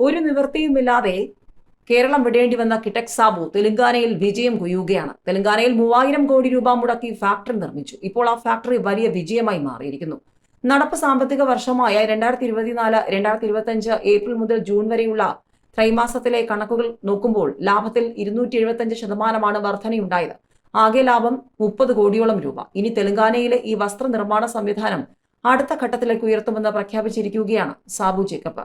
ഒരു നിവൃത്തിയുമില്ലാതെ കേരളം വിടേണ്ടി വന്ന കിറ്റക് സാബു തെലങ്കാനയിൽ വിജയം കൊയ്യുകയാണ്. തെലങ്കാനയിൽ മൂവായിരം കോടി രൂപ മുടക്കി ഫാക്ടറി നിർമ്മിച്ചു. ഇപ്പോൾ ആ ഫാക്ടറി വലിയ വിജയമായി മാറിയിരിക്കുന്നു. നടപ്പ് സാമ്പത്തിക വർഷമായ രണ്ടായിരത്തി ഇരുപത്തിനാല് രണ്ടായിരത്തി ഇരുപത്തിയഞ്ച് ഏപ്രിൽ മുതൽ ജൂൺ വരെയുള്ള ത്രൈമാസത്തിലെ കണക്കുകൾ നോക്കുമ്പോൾ ലാഭത്തിൽ ഇരുന്നൂറ്റി എഴുപത്തിയഞ്ച് ശതമാനമാണ് വർധനയുണ്ടായത്. ആകെ ലാഭം മുപ്പത് കോടിയോളം രൂപ. ഇനി തെലങ്കാനയിലെ ഈ വസ്ത്ര നിർമ്മാണ സംവിധാനം അടുത്ത ഘട്ടത്തിലേക്ക് ഉയർത്തുമെന്ന് പ്രഖ്യാപിച്ചിരിക്കുകയാണ് സാബു ജേക്കബ്.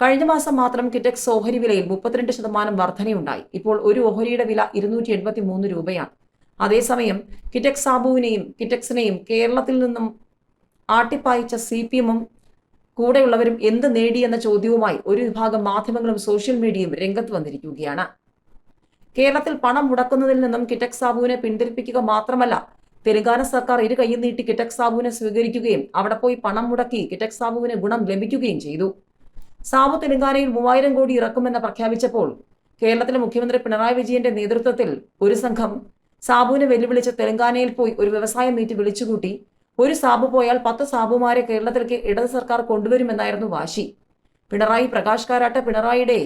കഴിഞ്ഞ മാസം മാത്രം കിറ്റക്സ് ഓഹരി വിലയിൽ മുപ്പത്തിരണ്ട് ശതമാനം വർധനയുണ്ടായി. ഇപ്പോൾ ഒരു ഓഹരിയുടെ വില ഇരുന്നൂറ്റി എൺപത്തി മൂന്ന് രൂപയാണ്. അതേസമയം കിറ്റക്സ് സാബുവിനെയും കിറ്റക്സിനെയും കേരളത്തിൽ നിന്നും ആട്ടിപ്പായിച്ച സി പി എമ്മും കൂടെയുള്ളവരും എന്ത് നേടി എന്ന ചോദ്യവുമായി ഒരു വിഭാഗം മാധ്യമങ്ങളും സോഷ്യൽ മീഡിയയും രംഗത്ത് വന്നിരിക്കുകയാണ്. കേരളത്തിൽ പണം മുടക്കുന്നതിൽ നിന്നും കിറ്റക് സാബുവിനെ പിന്തിരിപ്പിക്കുക മാത്രമല്ല തെലങ്കാന സർക്കാർ ഇരു കൈയും നീട്ടി കിറ്റക് സാബുവിനെ സ്വീകരിക്കുകയും അവിടെ പോയി പണം മുടക്കി കിറ്റക് സാബുവിന് ഗുണം ലഭിക്കുകയും ചെയ്തു. സാബു തെലങ്കാനയിൽ മൂവായിരം കോടി ഇറക്കുമെന്ന് പ്രഖ്യാപിച്ചപ്പോൾ കേരളത്തിലെ മുഖ്യമന്ത്രി പിണറായി വിജയന്റെ നേതൃത്വത്തിൽ ഒരു സംഘം സാബുവിനെ വെല്ലുവിളിച്ച് തെലങ്കാനയിൽ പോയി ഒരു വ്യവസായ മീറ്റ് വിളിച്ചുകൂട്ടി. ഒരു സാബു പോയാൽ പത്ത് സാബുമാരെ കേരളത്തിലേക്ക് ഇടത് സർക്കാർ കൊണ്ടുവരുമെന്നായിരുന്നു വാശി. പിണറായി പ്രകാശ് കാരാട്ട് പിണറായിയുടെ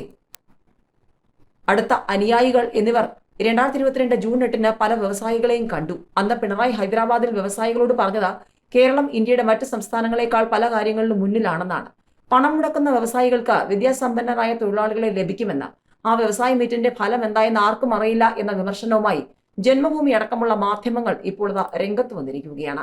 അടുത്ത അനുയായികൾ എന്നിവർ രണ്ടായിരത്തി ഇരുപത്തിരണ്ട് ജൂൺ എട്ടിന് പല വ്യവസായികളെയും കണ്ടു. അന്ന് പിണറായി ഹൈദരാബാദിൽ വ്യവസായികളോട് പറഞ്ഞത് കേരളം ഇന്ത്യയുടെ മറ്റ് സംസ്ഥാനങ്ങളെക്കാൾ പല കാര്യങ്ങളിലും മുന്നിലാണെന്നാണ്. പണം മുടക്കുന്ന വ്യവസായികൾക്ക് വിദ്യാസമ്പന്നരായ തൊഴിലാളികളെ ലഭിക്കുമെന്ന് ആ വ്യവസായ മീറ്റിന്റെ ഫലം എന്തായെന്ന് ആർക്കും അറിയില്ല എന്ന വിമർശനവുമായി ജന്മഭൂമി അടക്കമുള്ള മാധ്യമങ്ങൾ ഇപ്പോൾ രംഗത്ത് വന്നിരിക്കുകയാണ്.